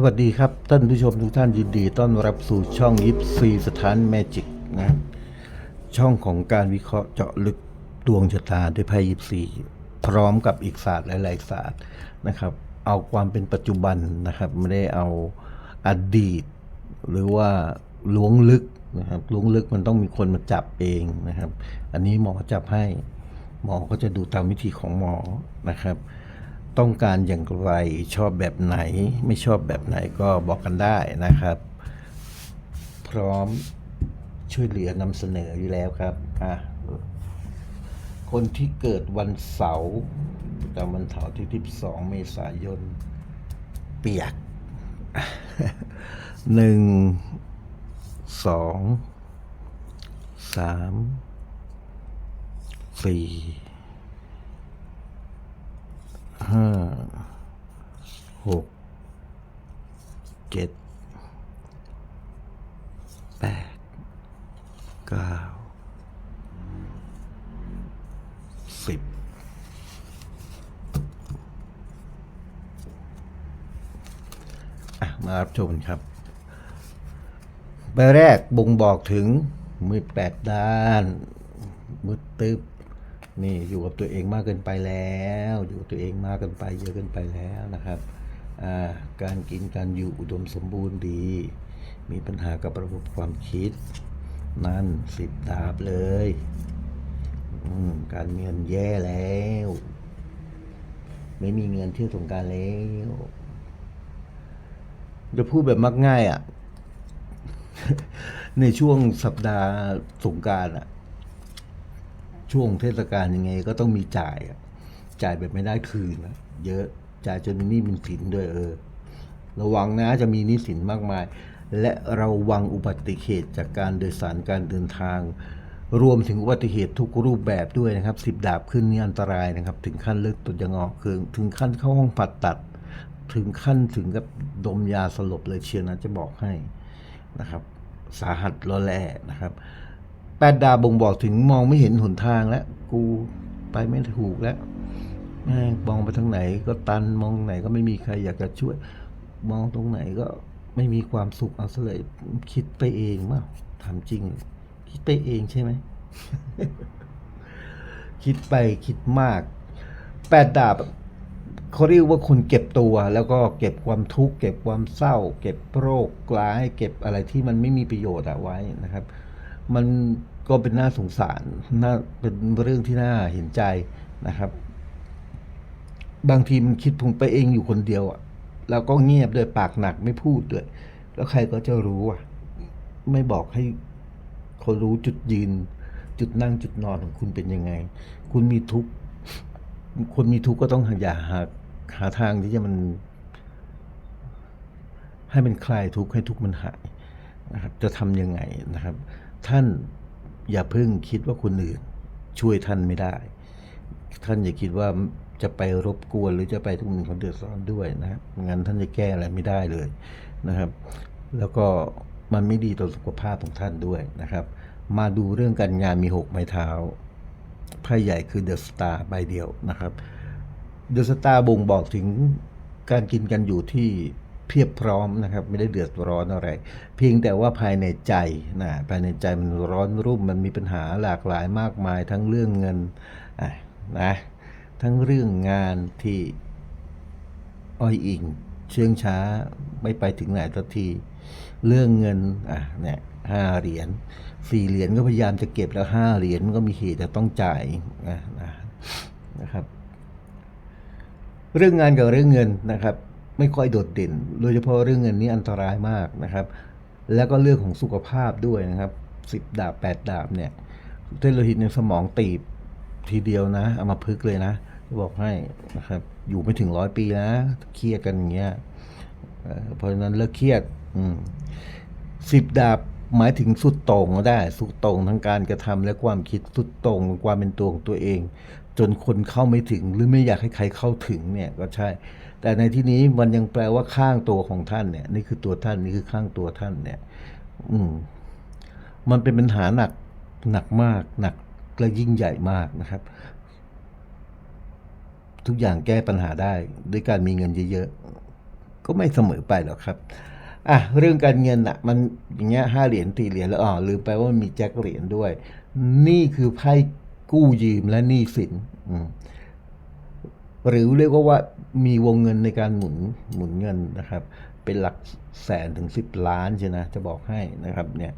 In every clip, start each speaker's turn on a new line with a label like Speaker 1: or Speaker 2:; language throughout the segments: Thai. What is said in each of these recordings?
Speaker 1: สวัสดีครับท่านผู้ชมทุกท่านยินดี ต้อนรับสู่ช่องยิปซีสถานแมจิกนะช่องของการวิเคราะห์เจาะลึกดวงชะตาด้วยไพ่ยิปซีพร้อมกับอีกศาสตร์หลายๆศาสตร์นะครับ เอาความเป็นปัจจุบันนะครับ ไม่ได้เอาอดีต หรือว่าล้วงลึกนะครับล้วงลึกมันต้องมีคนมาจับเองนะครับ อันนี้หมอจับให้ หมอก็จะดูตามวิธีของหมอนะครับ ต้องการอย่างไรชอบแบบไหน ไม่ชอบแบบไหนก็บอกกันได้นะครับ พร้อมช่วยเหลือนำเสนออยู่แล้วครับอะคนที่เกิดวันเสาร์ประจำวันเสาร์ที่ 12 เมษายน เปียกหนึ่งสองสามสี่ ห้าหกเจ็ดแปดเก้าสิบมารับชมครับใบแรกบ่งบอกถึงมืดแปดด้าน มืดตึบ นี่อยู่กับตัวเองมากเกินไปแล้ว อยู่ตัวเองมากเกินไป เยอะเกินไปแล้วนะครับการกินการอยู่อุดมสมบูรณ์ดี มีปัญหากับระบบความคิด นั่นสิบดาบเลยการเงินแย่แล้ว ไม่มีเงินเที่ยวสงการแล้วจะพูดแบบมักง่ายอะ ในช่วงสัปดาห์สงการอะ ช่วงเทศกาลยังไงก็ต้องมีจ่ายจ่ายแบบไม่ได้คืนะเยอะจ่ายจนมีหนี้มีสินด้วยเออ ระวังนะจะมีหนี้สินมากมาย และระวังอุบัติเหตุจากการโดยสารการเดินทาง รวมถึงอุบัติเหตุทุกรูปแบบด้วยนะครับสิบดาบขึ้นนี่อันตรายนะครับ ถึงขั้นเลือดตดยังออกคือถึงขั้นเข้าห้องผ่าตัด ถึงขั้นถึงกับดมยาสลบเลยเชียวนะจะบอกให้นะครับ สาหัสรอแร่นะครับ แปดดาวบ่งบอกถึงมองไม่เห็นหนทางแล้ว กูไปไม่ถูกแล้วมองไปทางไหนก็ตันมองไหนก็ไม่มีใครอยากจะช่วย มองตรงไหนก็ไม่มีความสุขเอาซะเลยคิดไปเองมั้งถามจริง คิดไปเองใช่ไหม คิดไปคิดมากแปดดาบเขาเรียกว่าคนเก็บตัว แล้วก็เก็บความทุกข์เก็บความเศร้า เก็บโรคร้าย เก็บอะไรที่มันไม่มีประโยชน์เอาไว้นะครับ มันก็เป็นน่าสงสารน่าเป็นเรื่องที่น่าเห็นใจนะครับ บางทีมันคิดผมไปเองอยู่คนเดียวอะ่ะแล้วก็เงียบด้วยปากหนักไม่พูดด้วย แล้วใครก็จะรู้อะ ไม่บอกให้เขารู้จุดยืน จุดนั่งจุดนอนของคุณเป็นยังไง คุณมีทุกข์คนมีทุกข์ก็ต้องหาอย่าหาหาทางที่จะมัน ให้มันคลายทุกข์ให้ทุกข์มันหาย นะครับจะทำยังไงนะครับ ท่านอย่าเพิ่งคิดว่าคนอื่นช่วยท่านไม่ได้ ท่านอย่าคิดว่าจะไปรบกวนหรือจะไปทุกคนเขาเดือดร้อนด้วยนะงั้นท่านจะแก้อะไรไม่ได้เลยนะครับ แล้วก็มันไม่ดีต่อสุขภาพของท่านด้วยนะครับ มาดูเรื่องการงานมีหกไม้เท้าไพ่ใหญ่คือเดอะสตาร์ใบเดียวนะครับเดอะสตาร์บ่งบอกถึงการกินกันอยู่ที่ เพียบพร้อมนะครับ ไม่ได้เดือดร้อนอะไร เพียงแต่ว่าภายในใจนะภายในใจมันร้อนรุ่มมันมีปัญหาหลากหลายมากมาย ทั้งเรื่องเงินะนะทั้งเรื่องงานที่อ้อยอิง เชื่องช้าไม่ไปถึงไหนสักที เรื่องเงินอะเนี่ยห้าเหรียญสี่เหรียญก็พยายามจะเก็บแล้วห้าเหรียญก็มีเหตุจะต้องจ่ายนะนะครับ เรื่องงานกับเรื่องเงินนะครับ ไม่ค่อยโดดเด่น โดยเฉพาะเรื่องเงินนี้อันตรายมากนะครับ แล้วก็เรื่องของสุขภาพด้วยนะครับสิบดาบแปดดาบเนี่ยเส้นโลหิตในสมองตีบทีเดียวนะเอามาพึกเลยนะบอกให้นะครับอยู่ไม่ถึงร้อยปีนะเครียดกันอย่างเงี้ยเพราะฉะนั้นเลิกเครียดสิบดาบหมายถึงสุดโต่งก็ได้ สุดโต่งทางการกระทำและความคิดสุดโต่งความเป็นตัวของตัวเอง จนคนเข้าไม่ถึงหรือไม่อยากให้ใครเข้าถึงเนี่ยก็ใช่ แต่ในที่นี้มันยังแปลว่าข้างตัวของท่านเนี่ย นี่คือตัวท่านนี่คือข้างตัวท่านเนี่ย อืม มันเป็นปัญหาหนักหนักมาก หนักและยิ่งใหญ่มากนะครับ ทุกอย่างแก้ปัญหาได้ ด้วยการมีเงินเยอะๆก็ไม่เสมอไปหรอกครับอะเรื่องการเงินอะมันอย่างเงี้ยห้าเหรียญตีเหรียญแล้วอ๋อลืมไปว่ามีแจ็คเหรียญด้วย นี่คือไพ่ กู้ยืมและหนี้สินหรือเรียกว่าว่ามีวงเงินในการหมุนหมุนเงินนะครับ เป็นหลักแสนถึงสิบล้านใช่นะจะบอกให้นะครับเนี่ย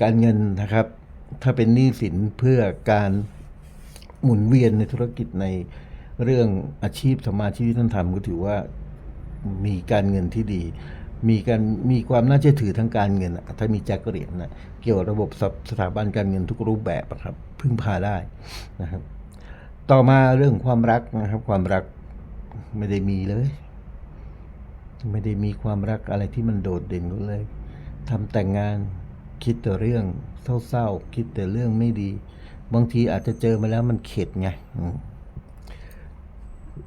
Speaker 1: การเงินนะครับ ถ้าเป็นหนี้สินเพื่อการหมุนเวียนในธุรกิจในเรื่องอาชีพสมมาชีพที่ท่านทำก็ถือว่ามีการเงินที่ดี มีการมีความน่าเชื่อถือทางการเงิน ถ้ามีแจ็คเหรียนะเกี่ยวกับระบบสถาบันการเงินทุกรูปแบบอะครับพึ่งพาได้นะครับ ต่อมาเรื่องความรักนะครับ ความรักไม่ได้มีเลย ไม่ได้มีความรักอะไรที่มันโดดเด่นเลยทำแต่งงานคิดแต่เรื่องเศร้าๆคิดแต่เรื่องไม่ดี บางทีอาจจะเจอมาแล้วมันเข็ดไง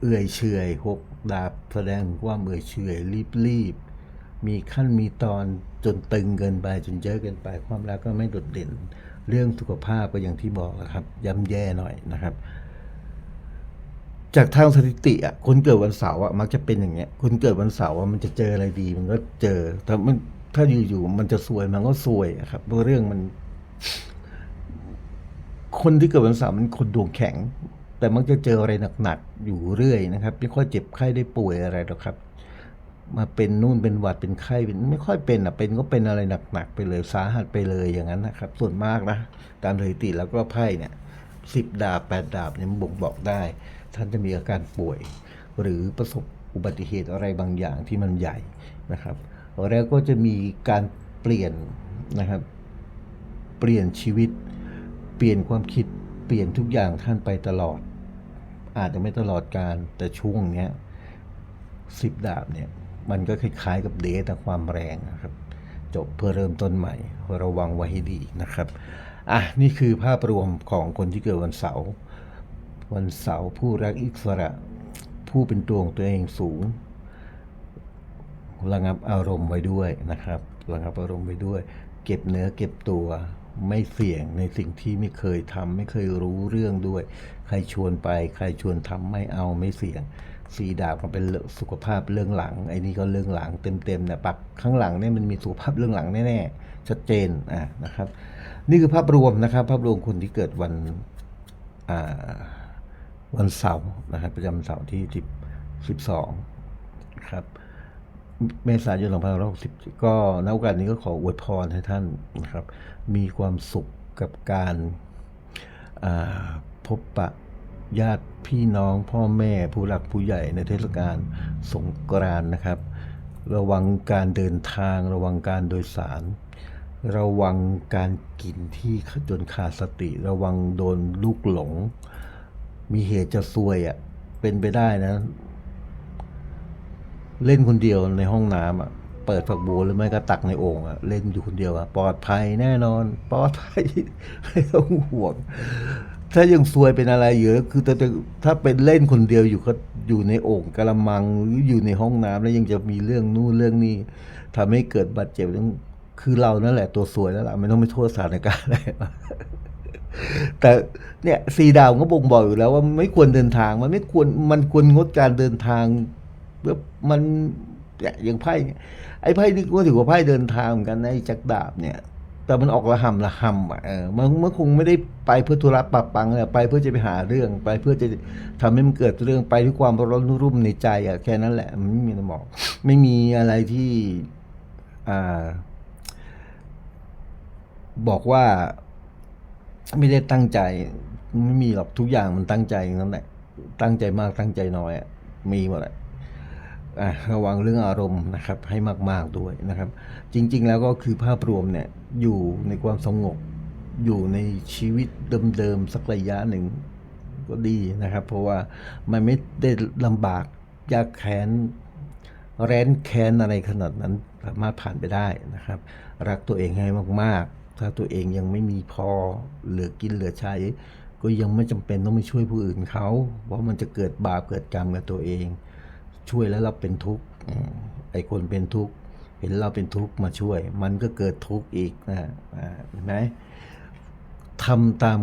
Speaker 1: เอื่อยเฉยหกดาบแสดงความเอื่อยเฉยรีบรีบๆ มีขั้นมีตอนจนตึงเกินไปจนเยอะเกินไป ความรักก็ไม่โดดเด่น เรื่องสุขภาพก็อย่างที่บอกอะครับ ย่ำแย่หน่อยนะครับ จากทางสถิติอะคนเกิดวันเสาร์อะมักจะเป็นอย่างเงี้ย คนเกิดวันเสาร์อะมันจะเจออะไรดี มันก็เจอแต่มันถ้าอยู่ๆมันจะซวยมันก็ซวยครับเพราะเรื่องมัน คนที่เกิดวันเสาร์มันคนดวงแข็ง แต่มักจะเจออะไรหนักๆอยู่เรื่อยนะครับไม่ค่อยเจ็บไข้ได้ป่วยอะไรหรอกครับ มาเป็นนู่นเป็นหวัดเป็นไข้เป็นไม่ค่อยเป็นอะเป็นก็เป็นอะไรหนักๆไปเลยสาหัสไปเลยอย่างนั้นนะครับ ส่วนมากนะ ตามสถิติแล้วก็ไพ่เนี่ยสิบดาบแปดดาบเนี่ยมันบ่งบอกได้ ท่านจะมีอาการป่วย หรือประสบอุบัติเหตุอะไรบางอย่างที่มันใหญ่นะครับแล้วก็จะมีการเปลี่ยนนะครับ เปลี่ยนชีวิต เปลี่ยนความคิดเปลี่ยนทุกอย่างท่านไปตลอด อาจจะไม่ตลอดการแต่ช่วงเนี้ยสิบดาบเนี่ย มันก็คล้ายๆกับเดทแต่ความแรงนะครับ จบเพื่อเริ่มต้นใหม่ ระวังไว้ให้ดีนะครับ อะ นี่คือภาพรวมของคนที่เกิดวันเสาร์วันเสาร์ผู้รักอิสระ ผู้เป็นตัวของตัวเองสูงระงับอารมณ์ไว้ด้วยนะครับระงับอารมณ์ไว้ด้วย เก็บเนื้อเก็บตัวไม่เสี่ยงในสิ่งที่ไม่เคยทำไม่เคยรู้เรื่องด้วย ใครชวนไป ใครชวนทำไม่เอาไม่เสี่ยง สีดาบมันเป็นสุขภาพเรื่องหลัง ไอ้นี่ก็เรื่องหลังเต็มๆเนี่ยปักข้างหลังเนี่ยมันมีสุขภาพเรื่องหลังแน่ๆชัดเจนอะนะครับ นี่คือภาพรวมนะครับ ภาพรวมคนที่เกิดวันอ่าวันเสาร์นะครับ ประจำเสาร์ที่สิบสิบสองครับเมษายน2560ก็ณโอกาสนี้ก็ขออวยพรให้ท่านนะครับ มีความสุขกับการพบปะ ญาติพี่น้องพ่อแม่ผู้หลักผู้ใหญ่ในเทศกาลสงกรานต์นะครับ ระวังการเดินทาง ระวังการโดยสาร ระวังการกินที่จนขาดสติ ระวังโดนลูกหลง มีเหตุจะซวยอะ่ะเป็นไปได้นะ เล่นคนเดียวในห้องน้ำอะเปิดฝักบัวหรือไม่ก็ตักในโอ่งอะเล่นอยู่คนเดียวอะปลอดภัยแน่นอน ปลอดภัยไม่ต้องห่วง ถ้ายังซวยเป็นอะไรอยู่คือแต่ถ้าเป็นเล่นคนเดียวอยู่ก็อยู่ในโอ่งกระมังหรืออยู่ในห้องน้ำแล้วยังจะมีเรื่องนู่นเรื่องนี้ทำให้เกิดบาดเจ็บคือเรานั่นแหละตัวซวยแล้วล่ะไม่ต้องไปโทษสถานการณ์อะไรแต่เนี่ยสีดาวก็บ่งบอกอยู่แล้วว่าไม่ควรเดินทางมันไม่ควรมันควรงดการเดินทางเพื่อมันอย่างไพ่เนี่ยไอ้ไพ่นี่ก็ถือว่าไพ่เดินทางเหมือนกันนะไอ้จักดาบเนี่ย แต่มันออกระหำระหำอะเออมันมันคงไม่ได้ไปเพื่อธุระปะปังเลยไปเพื่อจะไปหาเรื่องไปเพื่อจะทำให้มันเกิดเรื่องไปด้วยความร้อนรุ่มในใจอะแค่นั้นแหละมันไม่มีสมองไม่มีอะไรที่อ่าบอกว่าไม่ได้ตั้งใจ ไม่มีหรอกทุกอย่างมันตั้งใจนั้นแหละตั้งใจมากตั้งใจน้อยอะมีหมดแหละ ระวังเรื่องอารมณ์นะครับให้มากๆด้วยนะครับ จริง ๆ แล้วก็คือภาพรวมเนี่ยอยู่ในความสงบอยู่ในชีวิตเดิมๆสักระยะหนึ่งก็ดีนะครับ เพราะว่ามันไม่ได้ลำบากยากแค้นแร้นแค้นอะไรขนาดนั้นสามารถผ่านไปได้นะครับ รักตัวเองให้มากๆ ถ้าตัวเองยังไม่มีพอเหลือกินเหลือใช้ก็ยังไม่จำเป็นต้องไปช่วยผู้อื่นเขาเพราะมันจะเกิดบาปเกิดกรรมกับตัวเอง ช่วยแล้วเราเป็นทุกข์ไอ้คนเป็นทุกข์เห็นเราเป็นทุกข์มาช่วย มันก็เกิดทุกข์อีกนะเห็นไหมทำตาม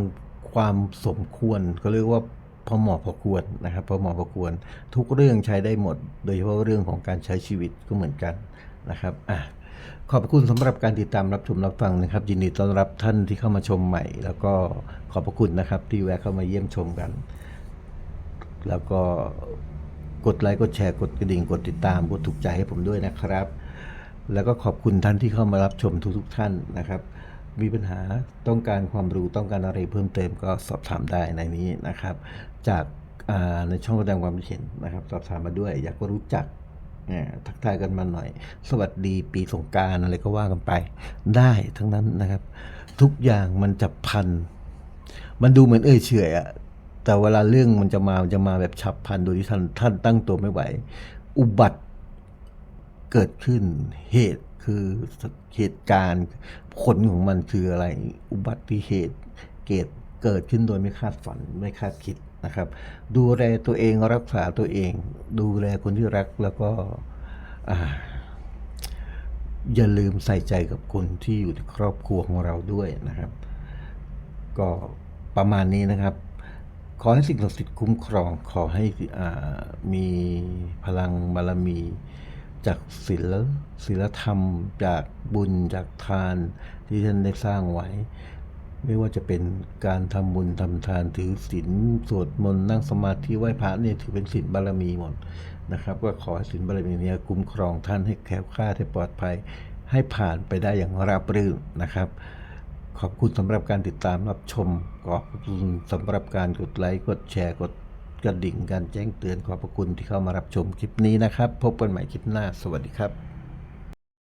Speaker 1: ความสมควรก็เรียกว่าพอเหมาะพอควรนะครับพอเหมาะพอควร ทุกเรื่องใช้ได้หมด โดยเฉพาะเรื่องของการใช้ชีวิตก็เหมือนกันนะครับอะขอบคุณสำหรับการติดตามรับชมรับฟังนะครับ ยินดีต้อนรับท่านที่เข้ามาชมใหม่ แล้วก็ขอบพระคุณนะครับที่แวะเข้ามาเยี่ยมชมกัน แล้วก็ กดไลค์กดแชร์กดกระดิ่งกดติดตามกดถูกใจให้ผมด้วยนะครับ แล้วก็ขอบคุณท่านที่เข้ามารับชมทุกๆท่านนะครับ มีปัญหาต้องการความรู้ต้องการอะไรเพิ่มเติมก็สอบถามได้ในนี้นะครับ จากาในช่องแสดงความคิดเห็นนะครับ สอบถามมาด้วย อยากรู้จักทักทายกันมาหน่อย สวัสดีปีสงการอะไรก็ว่ากันไป ได้ทั้งนั้นนะครับ ทุกอย่างมันจะพัน มันดูเหมือนเอ่ยเฉยอะ แต่เวลาเรื่องมันจะมามันจะมาแบบฉับพลันโดยที่ท่านท่านตั้งตัวไม่ไหว อุบัติเกิดขึ้นเหตุคือเหตุการณ์ผลของมันคืออะไร อุบัติเหตุเกิดเกิดขึ้นโดยไม่คาดฝันไม่คาดคิดนะครับ ดูแลตัวเองรักษาตัวเอง ดูแลคนที่รักแล้วก็ออย่าลืมใส่ใจกับคนที่อยู่ในครอบครัวของเราด้วยนะครับ ก็ประมาณนี้นะครับ ขอให้สิ่งศักดิ์สิทธิ์คุ้มครอง ขอให้มีพลังบารมี จากศีลศีลธรรม จากบุญจากทาน ที่ท่านได้สร้างไว้ ไม่ว่าจะเป็นการทำบุญทำทานถือศีลสวดมนต์นั่งสมาธิไหว้พระเนี่ยถือเป็นศีลบารมีหมดนะครับ ก็ขอให้ศีลบารมีเนี้คุ้มครองท่านให้แคล้วคลาให้ปลอดภัย ให้ผ่านไปได้อย่างราบรื่นนะครับ ขอบคุณสำหรับการติดตามรับชม ขอบคุณสำหรับการกดไลค์กดแชร์กดกระดิ่งการแจ้งเตือนขอบพระคุณที่เข้ามารับชมคลิปนี้นะครับ พบกันใหม่คลิปหน้า สวัสดีครับ